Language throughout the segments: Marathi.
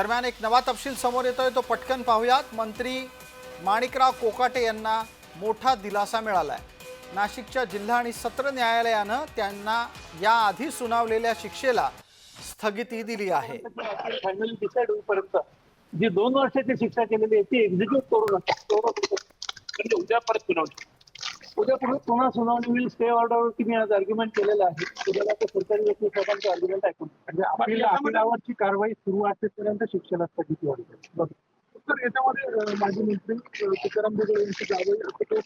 दरम्यान एक नवा तपशील समोर येतोय तो पटकन पाहूयात. मंत्री माणिकराव कोकाटे यांना मोठा दिलासा मिळालाय. नाशिकच्या जिल्हा आणि सत्र न्यायालयानं त्यांना याआधी सुनावलेल्या शिक्षेला स्थगिती दिली आहे. फायनली डिसाईड होईपर्यंत जी दोन वर्षाची शिक्षा केलेली आहे ती एक्झिक्यूट करू नका. म्हणजे उद्या परत सुनावली. उद्या पुढे पुन्हा सुनावणी होईल स्टे ऑर्डरवरती मी आज आर्ग्युमेंट केलेलं आहे. उद्याला सरकारी वकील साहेबांचं आर्ग्युमेंट ऐकून म्हणजे अपील अपिलावरची कारवाई सुरू असेपर्यंत शिक्षेला स्थगिती वाढते तर याच्यामध्ये माजी मंत्री तुकाराम भुजबळ यांची जावई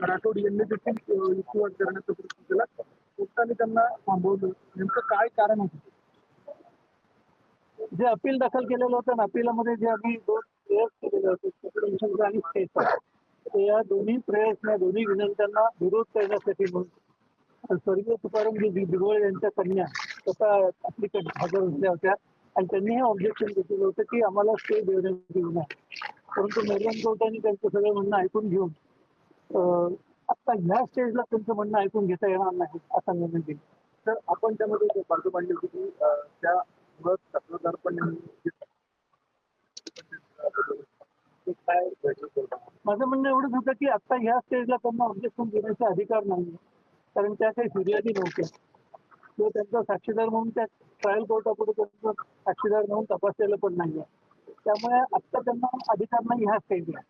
राठोड यांनी देखील युक्तिवाद करण्याचा प्रयत्न केला. कोर्टाने त्यांना थांबवलं. नेमकं काय कारण होतं? जे अपील दाखल केलेलं होतं ना अपिलामध्ये जे आम्ही दोन केलेले होते आणि स्टेचा तर या दोन्ही प्रयत्न दोन्ही विनंत्यांना विरोध करण्यासाठी म्हणून स्वर्गीय तुकारामजी दिगोळे यांच्या कन्या स्वतः आपली हजर झाल्या होत्या. आणि त्यांनी हे ऑब्जेक्शन घेतलेलं होतं की आम्हाला स्टे देण्यात येऊ नये परंतु मेरवान कोर्टाने त्यांचं सगळं म्हणणं ऐकून घेऊन आता ह्या स्टेजला त्यांचं म्हणणं ऐकून घेता येणार नाही असा निर्णय दिला तर आपण त्यामध्ये बाजू मांडली होती की त्या तक्रारदार पण काय माझं म्हणणं एवढंच होतं की आता ह्या स्टेजला त्यांना ऑब्जेक्शन देण्याचा अधिकार नाही कारण त्या काही फिर्यादी नव्हत्या. किंवा त्यांचा साक्षीदार म्हणून त्या ट्रायल कोर्टापुढे त्यांचं साक्षीदार म्हणून तपासलेलं पण नाहीये. त्यामुळे आता त्यांना अधिकार नाही ह्या स्टेजला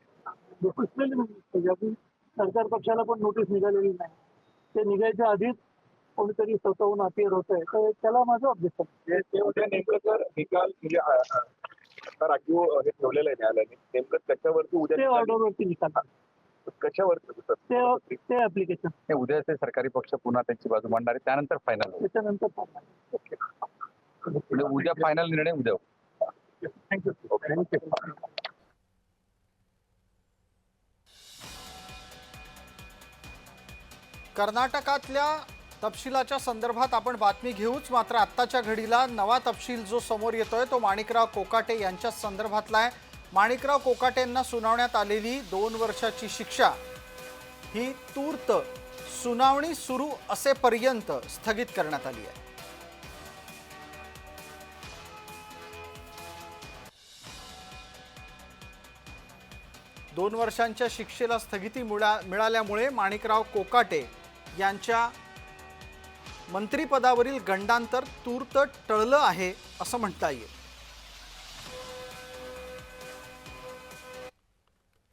दुसरी स्टेज अजून सरकार पक्षाला पण नोटीस निघालेली नाही. ते निघायच्या आधीच कोणीतरी स्वतःहून अपिअर होत आहे तर त्याला माझं ऑब्जेक्शन आता राखीव हे ठेवलेलं आहे न्यायालयाने. नेमकं त्याच्यावरती उद्या ते निकाल- ऑर्डरवरती कशावरती होतं? ते ते ऍप्लिकेशन हे उद्याचे सरकारी पक्ष पुन्हा त्यांची बाजू मांडणार आहे त्यानंतर फायनल त्याच्यानंतर. म्हणजे उद्या फायनल निर्णय उद्या होईल. थँक्यू थँक्यू कर्नाटकातल्या तपशिलाच्या संदर्भात आपण बातमी घेऊच. मात्र आत्ताच्या घडीला नवा तपशील जो समोर येतोय तो माणिकराव कोकाटे यांच्या संदर्भातला आहे. माणिकराव कोकाटेंना सुनावण्यात आलेली दोन वर्षाची शिक्षा ही तूर्त सुनावणी सुरू असेपर्यंत स्थगित करण्यात आली आहे. दोन वर्षांच्या शिक्षेला स्थगिती मिळा मिळाल्यामुळे माणिकराव कोकाटे यांच्या मंत्रिपदावरील गंडांतर तूर्त टळलं आहे असं म्हणता येईल.